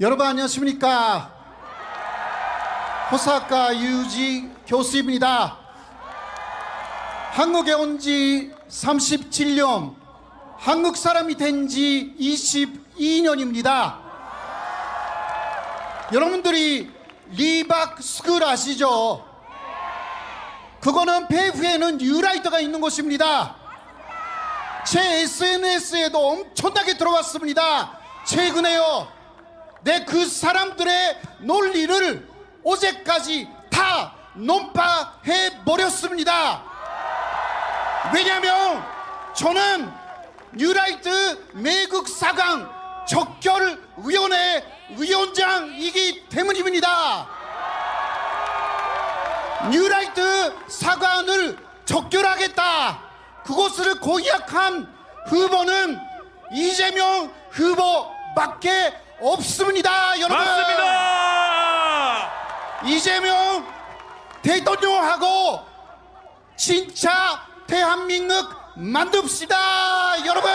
여러분 안녕하십니까 호사카 유지 교수입니다 한국에 온 지 37년 한국 사람이 된 지 22년입니다 여러분들이 리박 스쿨 아시죠? 그거는 배후에는 뉴라이터가 있는 곳입니다 제 SNS에도 엄청나게 들어왔습니다. 최근에요. 내 그 사람들의 논리를 어제까지 다 논파해 버렸습니다. 왜냐하면 저는 뉴라이트 매국 사강 적결위원회 위원장이기 때문입니다. 뉴라이트 사관을 적결하겠다. 그곳을 공약한 후보는 이재명 후보밖에 없습니다, 여러분. 맞습니다. 이재명 대통령하고 진짜 대한민국 만듭시다, 여러분.